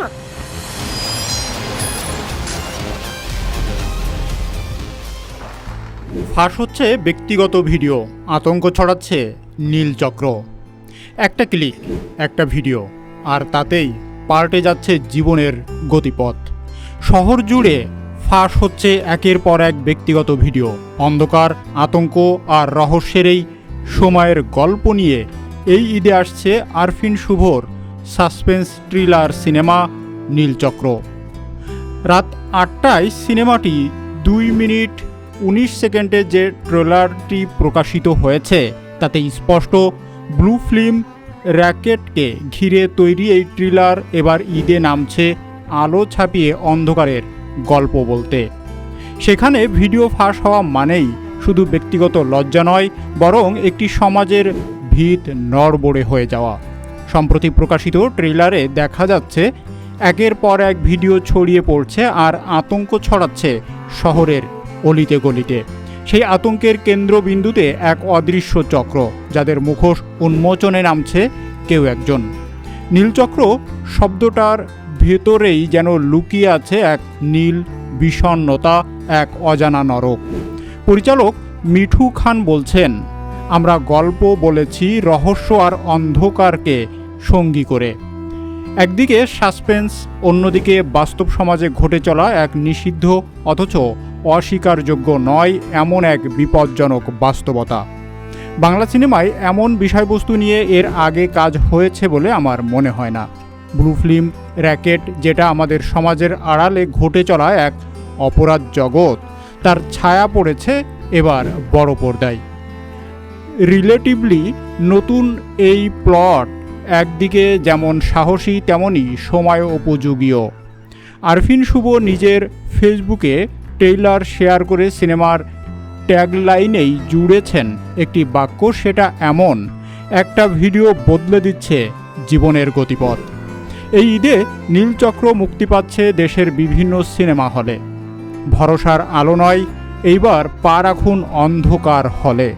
না ফাঁস হচ্ছে ব্যক্তিগত ভিডিও, আতঙ্ক ছড়াচ্ছে নীল চক্র। একটা ক্লিক, একটা ভিডিও, আর তাতেই পাল্টে যাচ্ছে জীবনের গতিপথ। শহর জুড়ে ফাঁস হচ্ছে একের পর এক ব্যক্তিগত ভিডিও, অন্ধকার, আতঙ্ক আর রহস্যের এই সময়ের গল্প নিয়ে। এই ঈদে আসছে আরফিন শুভর সাসপেন্স থ্রিলার সিনেমা নীলচক্র। রাত আটটায় সিনেমাটি দুই মিনিট উনিশ সেকেন্ডে যে ট্রেলারটি প্রকাশিত হয়েছে, তাতে স্পষ্ট ব্লু ফিল্ম র্যাকেটকে ঘিরে তৈরি এই ট্রিলার এবার ঈদে নামছে আলো ছাপিয়ে অন্ধকারের গল্প বলতে। সেখানে ভিডিও ফাঁস হওয়া মানেই শুধু ব্যক্তিগত লজ্জা নয়, বরং একটি সমাজের ভিত নড়বড়ে হয়ে যাওয়া। সম্প্রতি প্রকাশিত ট্রেলারে দেখা যাচ্ছে, একের পর এক ভিডিও ছড়িয়ে পড়ছে আর আতঙ্ক ছড়াচ্ছে শহরের অলিতে গলিতে। সেই আতঙ্কের কেন্দ্রবিন্দুতে এক অদৃশ্য চক্র, যাদের মুখোশ উন্মোচনে নামছে কেউ একজন। নীলচক্র শব্দটার ভেতরেই যেন লুকিয়ে আছে এক নীল বিষণ্নতা এক অজানা নরক। পরিচালক মিঠু খান বলছেন, আমরা গল্প বলেছি, রহস্য আর অন্ধকারকে সঙ্গী করে। একদিকে সাসপেন্স, অন্যদিকে বাস্তব সমাজে ঘটে চলা এক নিষিদ্ধ, অথচ অস্বীকারযোগ্য নয় এমন এক বিপজ্জনক বাস্তবতা। বাংলা সিনেমায় এমন বিষয়বস্তু নিয়ে এর আগে কাজ হয়েছে বলে আমার মনে হয় না। ব্লু ফিল্ম, র্যাকেট, যেটা আমাদের সমাজের আড়ালে ঘটে চলা এক অপরাধ জগৎ, তার ছায়া পড়েছে এবার বড় পর্দায়। রিলেটিভলি নতুন এই প্লট একদিকে যেমন সাহসী তেমনই সময় উপযোগীও। আরফিন শুভ নিজের ফেসবুকে ট্রেইলার শেয়ার করে সিনেমার ট্যাগলাইনেই জুড়েছেন একটি বাক্য, সেটা এমন, একটা ভিডিও বদলে দিচ্ছে জীবনের গতিপথ। এই ঈদে নীলচক্র মুক্তি পাচ্ছে দেশের বিভিন্ন সিনেমা হলে। ভরসার আলো নয়, এইবার পা রাখুন অন্ধকার হলে।